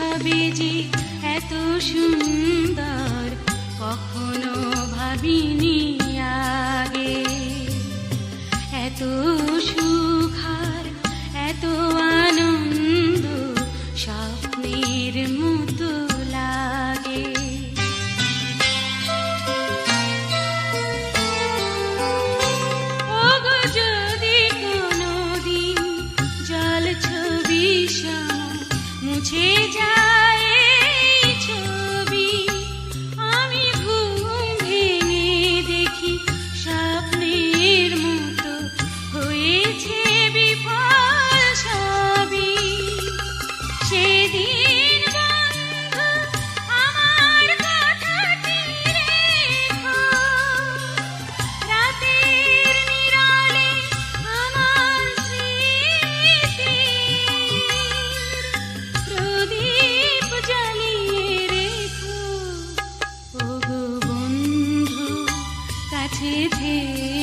ভাবি যে এত সুন্দর কখনো ভাবিনি আগে। এত সুন্দর কাছে যে